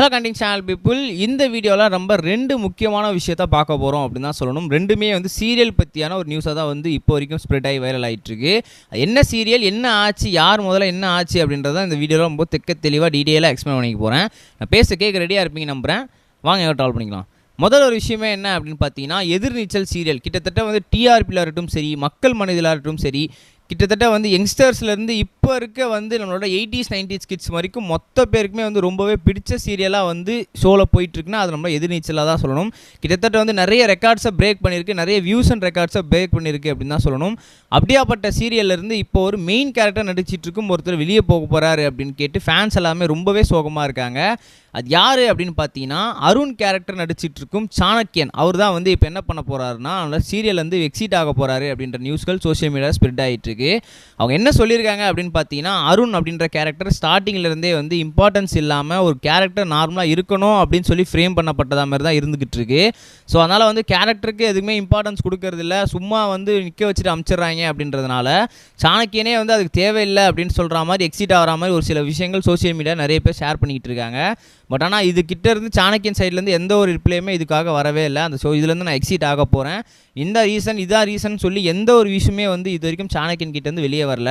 Hello கண்டிங் channel people இந்த வீடியோவில் ரொம்ப ரெண்டு முக்கியமான விஷயத்த பார்க்க போகிறோம் அப்படின்னு தான் சொல்லணும். ரெண்டுமே வந்து சீரியல் பற்றியான ஒரு நியூஸாக தான் வந்து இப்போ வரைக்கும் ஸ்ப்ரெட் ஆகி வைரல் ஆகிட்டுருக்கு என்ன சீரியல் என்ன ஆச்சு யார் முதல்ல என்ன ஆச்சு அப்படின்றத இந்த வீடியோவில் ரொம்ப தெக்க தெளிவாக டீட்டெயிலாக எக்ஸ்பிளைன் பண்ணிக்க போகிறேன் நான் பேச கேட்க ரெடியாக இருப்பீங்க நம்புகிறேன் வாங்க ட்ரால் பண்ணிக்கலாம். முதல் ஒரு விஷயமே என்ன அப்படின்னு பார்த்தீங்கன்னா எதிர்நீச்சல் சீரியல் கிட்டத்தட்ட வந்து டிஆர்பியில் இருக்கட்டும் சரி மக்கள் மனதில் இருக்கட்டும் சரி கிட்டத்தட்ட வந்து யங்ஸ்டர்ஸ்லேருந்து இப்போ இருக்க வந்து நம்மளோட எயிட்டிஸ் நைன்டிஸ் கிட்ஸ் வரைக்கும் மொத்த பேருக்குமே வந்து ரொம்பவே பிடிச்ச சீரியலாக வந்து ஷோவில் போயிட்டுருக்குன்னா அது நம்ம எதிர்நீச்சலாக தான் சொல்லணும். கிட்டத்தட்ட வந்து நிறைய ரெக்கார்ட்ஸை பிரேக் பண்ணியிருக்கு. நிறைய வியூஸ் அண்ட் ரெக்கார்ட்ஸை பிரேக் பண்ணியிருக்கு அப்படின்னு தான் சொல்லணும். அப்படியாப்பட்ட சீரியல்ல இருந்து இப்போ ஒரு மெயின் கேரக்டர் நடிச்சிட்ருக்கும் ஒருத்தர் வெளியே போக போகிறாரு அப்படின்னு கேட்டு ஃபேன்ஸ் எல்லாமே ரொம்பவே சோகமாக இருக்காங்க. அது யார் அப்படின்னு பார்த்தீங்கன்னா அருண் கேரக்டர் நடிச்சிட்டு இருக்கும் சாணக்கியன். அவர் தான் வந்து இப்போ என்ன பண்ண போகிறாருன்னா அதனால் சீரியல் வந்து எக்ஸிட் ஆக போகிறாரு அப்படின்ற நியூஸ்கள் சோஷியல் மீடியா ஸ்ப்ரெட் ஆகிட்டு இருக்கு அவங்க என்ன சொல்லியிருக்காங்க அப்படின்னு பார்த்தீங்கன்னா அருண் அப்படின்ற கேரக்டர் ஸ்டார்டிங்லேருந்தே வந்து இம்பார்ட்டன்ஸ் இல்லாமல் ஒரு கேரக்டர் நார்மலாக இருக்கணும் அப்படின்னு சொல்லி ஃப்ரேம் பண்ணப்பட்டதா மாதிரி தான் இருந்துகிட்டு இருக்கு ஸோ அதனால் வந்து கேரக்டருக்கு எதுவுமே இம்பார்ட்டன்ஸ் கொடுக்கறதில்ல. சும்மா வந்து நிற்க வச்சுட்டு அமுச்சிடுறாங்க அப்படின்றதுனால சாணக்கியனே வந்து அதுக்கு தேவையில்லை அப்படின்னு சொல்கிற மாதிரி எக்ஸிட் ஆகிற மாதிரி ஒரு சில விஷயங்கள் சோஷியல் மீடியா நிறைய பேர் ஷேர் பண்ணிக்கிட்டு இருக்காங்க பட் ஆனால் இது இருந்து சாணக்கியன் சைட்லேருந்து எந்த ஒரு ரிப்ளையுமே இதுக்காக வரவே இல்லை. அந்த ஸோ இதுலேருந்து நான் எக்ஸிட் ஆக போகிறேன் இந்த ரீசன் இதான் ரீசன் சொல்லி எந்த ஒரு விஷயமே வந்து இது வரைக்கும் சாணக்கியன் கிட்டேருந்து வெளியே வரல.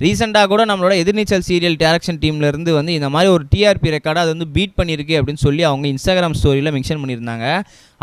ரீசெண்டாக கூட நம்மளோட எதிர்நீச்சல் சீரியல் டேரக்ஷன் டீம்லேருந்து வந்து இந்த மாதிரி ஒரு டிஆர்பி ரெக்கார்டை அது வந்து பீட் பண்ணியிருக்கு அப்படின்னு சொல்லி அவங்க இன்ஸ்டாகிராம் ஸ்டோரியில் மென்ஷன் பண்ணியிருந்தாங்க.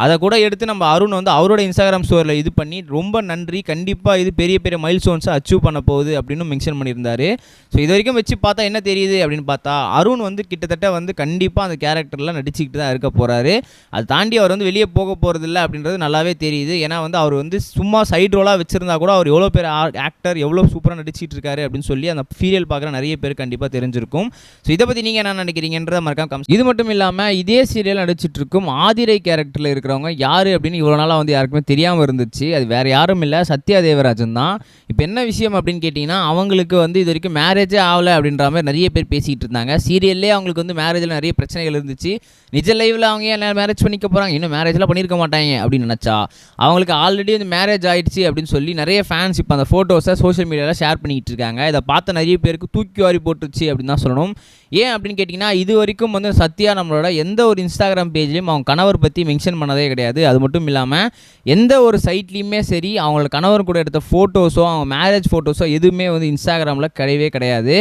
அதை கூட எடுத்து நம்ம அருண் வந்து அவரோட இன்ஸ்டாகிராம் ஸ்டோரியில் இது பண்ணி ரொம்ப நன்றி. கண்டிப்பாக இது பெரிய பெரிய மைல் ஸ்டோன்ஸை அச்சீவ் பண்ண போகுது அப்படின்னு மென்ஷன் பண்ணியிருந்தாரு. ஸோ இது வரைக்கும் வச்சு பார்த்தா என்ன தெரியுது அப்படின்னு பார்த்தா அருண் வந்து கிட்டத்தட்ட வந்து கண்டிப்பாக அந்த கேரக்டரில் நடிச்சுக்கிட்டு தான் இருக்க போகிறாரு அதை தாண்டி அவர் வந்து வெளியே போக போகிறதில்ல அப்படின்றது நல்லாவே தெரியுது. ஏன்னா வந்து அவர் வந்து சும்மா சைடு ரோலாக வச்சுருந்தா கூட அவர் எவ்வளோ பேர் ஆக்டர் எவ்வளோ சூப்பராக நடிச்சிட்டு இருக்காரு அப்படின்னு சொல்லி அந்த சீரியல் பார்க்குற நிறைய பேர் கண்டிப்பாக தெரிஞ்சிருக்கும். ஸோ இதை பற்றி நீங்கள் என்ன நினைக்கிறீங்கன்றத மறக்காம comment- இது மட்டும் இல்லாமல் இதே சீரியல் நடிச்சிட்டு இருக்கும் ஆதிரை கேரக்டரில் இருக்கிறவங்க யார் அப்படின்னு இவ்வளோ நாளாக வந்து யாருக்குமே தெரியாமல் இருந்துச்சு. அது வேறு யாரும் இல்லை. சத்யா தேவராஜன் தான். இப்போ என்ன விஷயம் அப்படின்னு கேட்டிங்கன்னா அவங்களுக்கு வந்து இது வரைக்கும் மேரேஜே ஆகலை அப்படின்ற மாதிரி நிறைய பேர் பேசிக்கிட்டு இருந்தாங்க. சீரியல்லே அவங்களுக்கு வந்து மேரேஜில் நிறைய பிரச்சனைகள் இருந்துச்சு. நிஜ லைவில் அவங்க ஏன் மேரேஜ் பண்ணிக்க போகிறாங்க இன்னும் மேரேஜ்லாம் பண்ணியிருக்க மாட்டாங்க அப்படின்னு நினச்சா. அவங்களுக்கு ஆல்ரெடி வந்து மேரேஜ் ஆகிடுச்சு அப்படின்னு சொல்லி நிறைய ஃபேன்ஸ் இப்போ அந்த ஃபோட்டோஸை சோஷியல் மீடியாவில் ஷேர் பண்ணிக்கிட்டு இருக்காங்க. இதை பார்த்த நிறைய பேருக்கு தூக்கி வாரி போட்டுருச்சு அப்படின்னு தான் சொல்லணும். ஏன் அப்படின்னு கேட்டிங்கன்னா இது வரைக்கும் வந்து சத்யா நம்மளோட எந்த ஒரு இன்ஸ்டாகிராம் பேஜ்லையும் அவங்க கணவர் பற்றி மென்ஷன் பண்ண கிடையாது. அது மட்டும் இல்லாமல் எந்த ஒரு சைட்லேயுமே சரி அவங்களோட கணவர் கூட எடுத்த ஃபோட்டோஸோ அவங்க மேரேஜ் ஃபோட்டோஸோ எதுவுமே வந்து இன்ஸ்டாகிராமில் கிடையவே கிடையாது.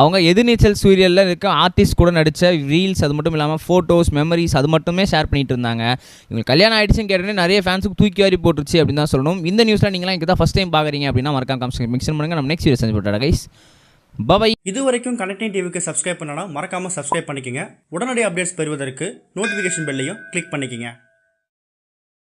அவங்க எதிர்நீச்சல் சீரியலில் இருக்க ஆர்டிஸ்ட் கூட நடித்த ரீல்ஸ் அது மட்டும் இல்லாமல் ஃபோட்டோஸ் மெமரிஸ் அது மட்டுமே ஷேர் பண்ணிட்டு இருந்தாங்க. இவங்களுக்கு கல்யாணம் ஆயிடுச்சுன்னு கேட்டோன்னே நிறைய ஃபேன்ஸுக்கு தூக்கி வாரி போட்டுருச்சு அப்படின்னு தான் சொல்லணும். இந்த நியூஸில் நீங்களாம் இங்கே தான் ஃபஸ்ட் டைம் பார்க்குறீங்க அப்படின்னா மறக்காம மிக்சன் பண்ணுங்க. நம்ம நெக்ஸ்ட் வீடியோ செஞ்சு போட்டாடா கைஸ் பபாய் இது வரைக்கும் கனெக்டிங் டிவிக்கு சப்ஸ்கிரைப் பண்ணனா மறக்காம சப்ஸ்கிரைப் பண்ணிக்கங்க. உடனடி அப்டேட்ஸ் பெறுவதற்கு நோட்டிஃபிகேஷன் பெல்லையும் கிளிக் பண்ணிக்கங்க.